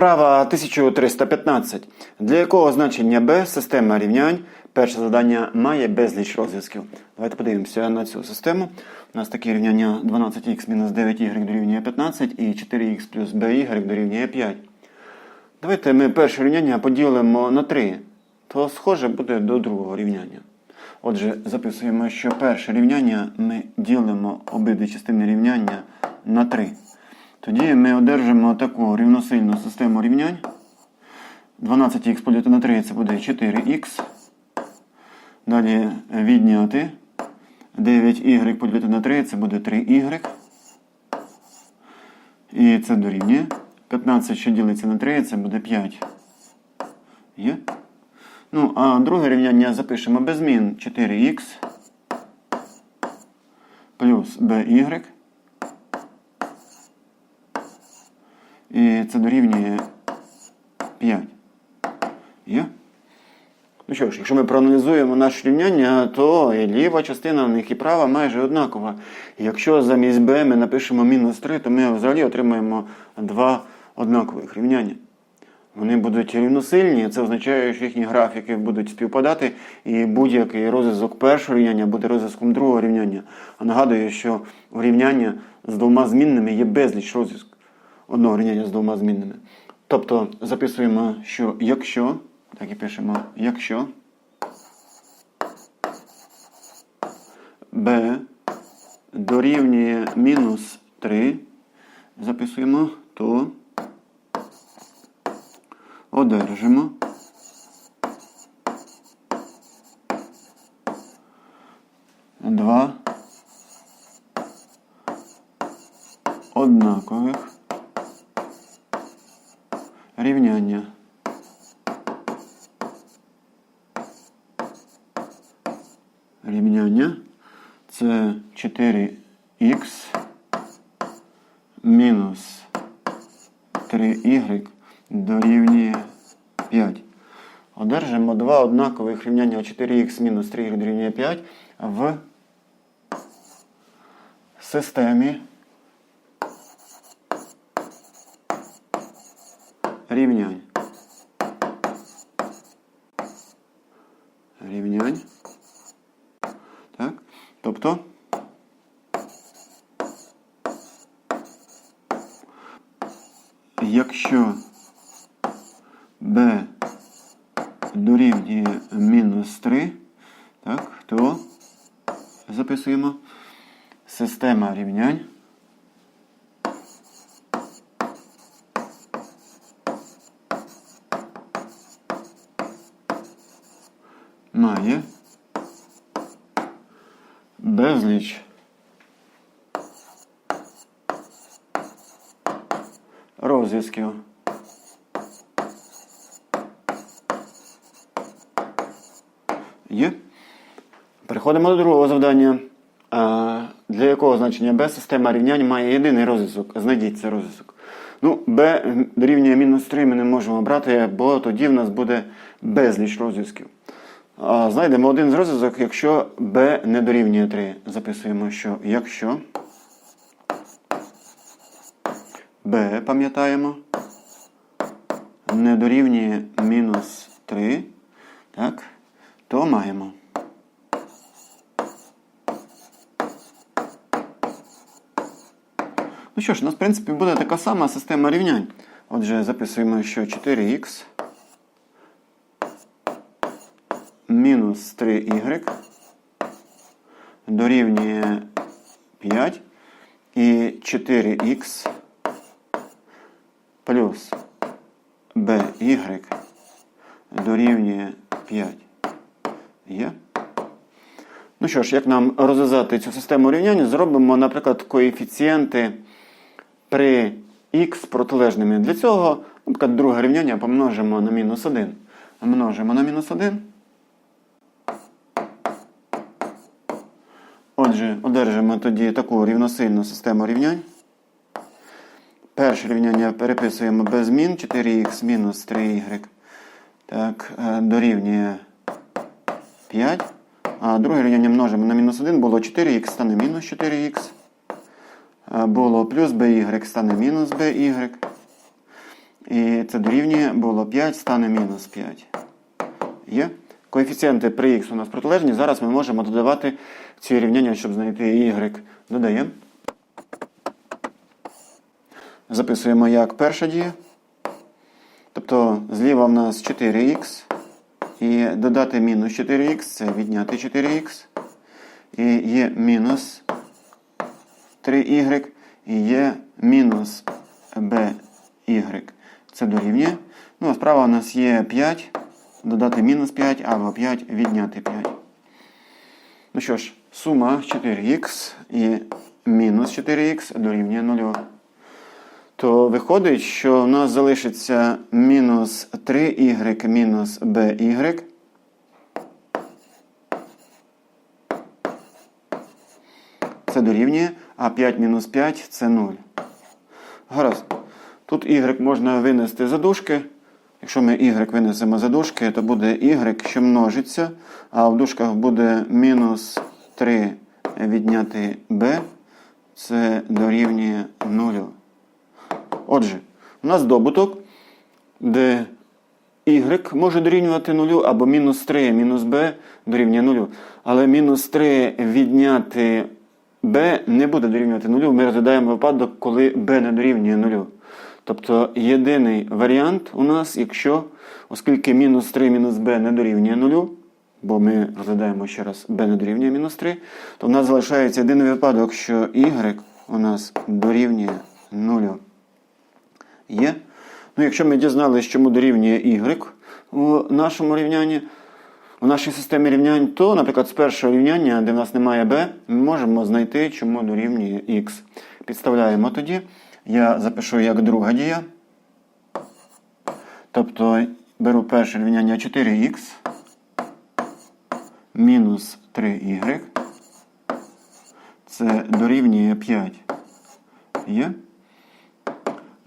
Вправа 1315. Для якого значення b система рівнянь? Перше завдання має безліч розв'язків. Давайте подивимося на цю систему. У нас таке рівняння 12х мінус 9y дорівнює 15 і 4х плюс by дорівнює 5. Давайте ми перше рівняння поділимо на 3. То схоже буде до другого рівняння. Отже, записуємо, що перше рівняння ми ділимо обидві частини рівняння на 3. Тоді ми одержимо таку рівносильну систему рівнянь. 12х поділити на 3 це буде 4х. Далі відняти. 9y поділити на 3 це буде 3y. І це дорівнює. 15, що ділиться на 3, це буде 5. Є? Ну, а друге рівняння запишемо без змін 4х плюс by. І це дорівнює 5. Є? Ну що ж, якщо ми проаналізуємо наше рівняння, то і ліва частина в них і права майже однакова. Якщо замість b ми напишемо мінус 3, то ми взагалі отримаємо два однакових рівняння. Вони будуть рівносильні, це означає, що їхні графіки будуть співпадати, і будь-який розв'язок першого рівняння буде розв'язком другого рівняння. А нагадую, що рівняння з двома змінними є безліч розв'язків одного рівняння з двома змінними. Тобто записуємо, що якщо, так і пишемо, якщо b дорівнює мінус 3, записуємо, то одержимо два однакових рівняння. Рівняння це 4х мінус 3y дорівнює 5. Одержимо два однакових рівняння 4х мінус 3y дорівнює 5 в системі. Рівнянь. Так. Тобто якщо b дорівнює мінус 3, так, то записуємо система рівнянь. має безліч розв'язків. Є. Переходимо до другого завдання. Для якого значення b система рівнянь має єдиний розв'язок. Знайдіть цей розв'язок. Ну, b дорівнює мінус 3 ми не можемо брати, бо тоді в нас буде безліч розв'язків. Знайдемо один з розв'язок, якщо b не дорівнює 3. Записуємо, що якщо b, пам'ятаємо, не дорівнює мінус 3, так, то маємо. Ну що ж, у нас, в принципі, буде така сама система рівнянь. Отже, записуємо, що 4х мінус 3y дорівнює 5 і 4х плюс by дорівнює 5. Є? Ну що ж, як нам розв'язати цю систему рівнянь, зробимо, наприклад, коефіцієнти при х протилежними. Для цього, наприклад, друге рівняння помножимо на мінус 1. Множимо на мінус 1. Отже, одержимо тоді таку рівносильну систему рівнянь. Перше рівняння переписуємо без змін 4х мінус 3y. Так, е, дорівнює 5. А друге рівняння множимо на мінус 1, було 4х стане мінус 4х. Було плюс by стане мінус by. І це дорівнює було 5, стане мінус 5. Є? Коефіцієнти при х у нас протилежні. Зараз ми можемо додавати ці рівняння, щоб знайти y. Додаємо. Записуємо як перша дія. Тобто зліва в нас 4х. І додати мінус 4х це відняти 4х. І є мінус 3y. І є мінус by. Це дорівнює. Ну, а справа у нас є 5. Додати мінус 5 або 5 відняти 5. Ну що ж, сума 4х і мінус 4х дорівнює 0. То виходить, що у нас залишиться мінус 3y мінус by. Це дорівнює, а 5 мінус 5 це 0. Гаразд. Тут y можна винести за дужки. Якщо ми y винесемо за дужки, то буде y, що множиться, а в дужках буде мінус 3 відняти b. Це дорівнює 0. Отже, у нас добуток, де y може дорівнювати 0, або мінус 3 мінус b дорівнює 0. Але мінус 3 відняти b не буде дорівнювати 0. Ми розглядаємо випадок, коли b не дорівнює 0. Тобто єдиний варіант у нас, якщо, оскільки мінус 3 мінус b не дорівнює 0, бо ми розглядаємо ще раз b не дорівнює мінус 3, то в нас залишається єдиний випадок, що y у нас дорівнює 0. Є? Ну, якщо ми дізналися, чому дорівнює y у нашому рівнянні, у нашій системі рівнянь, то, наприклад, з першого рівняння, де в нас немає b, ми можемо знайти, чому дорівнює x. Підставляємо тоді. Я запишу як друга дія. Тобто беру перше рівняння 4х мінус 3y. Це дорівнює 5. Є?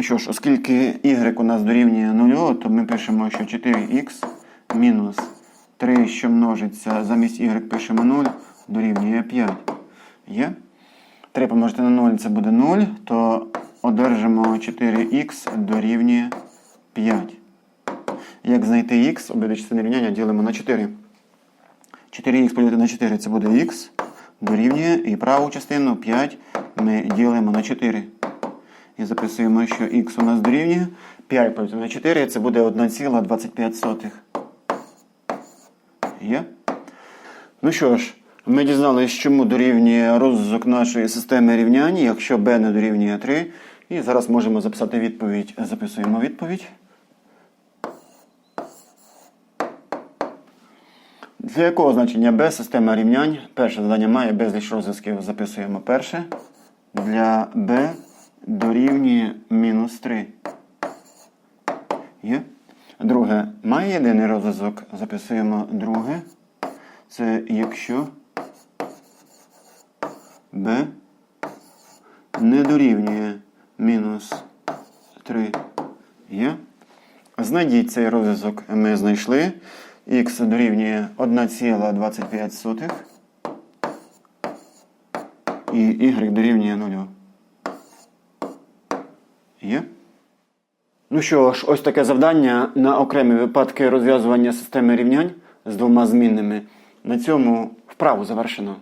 Ну що ж, оскільки y у нас дорівнює 0, то ми пишемо, що 4х мінус 3, що множиться, замість y пишемо 0, дорівнює 5. Є? 3 помножити на 0 це буде 0, то одержимо 4х дорівнює 5. Як знайти х, обидві частини рівняння ділимо на 4. 4х поділити на 4 це буде х, дорівнює, і праву частину 5 ми ділимо на 4. І записуємо, що х у нас дорівнює 5 поділити на 4 це буде 1,25. Є? Ну що ж, ми дізналися, чому дорівнює розв'язок нашої системи рівнянь, якщо b не дорівнює 3. І зараз можемо записати відповідь. Записуємо відповідь. Для якого значення b система рівнянь? Перше завдання має безліч розв'язків. Записуємо перше. Для b дорівнює мінус 3. Є? Друге, має єдиний розв'язок. Записуємо друге. Це якщо b не дорівнює мінус 3 є. Знайдіть цей розв'язок ми знайшли. Х дорівнює 1,25 і y дорівнює 0. Є? Ну що ж, ось таке завдання на окремі випадки розв'язування системи рівнянь з двома змінними. На цьому вправу завершено.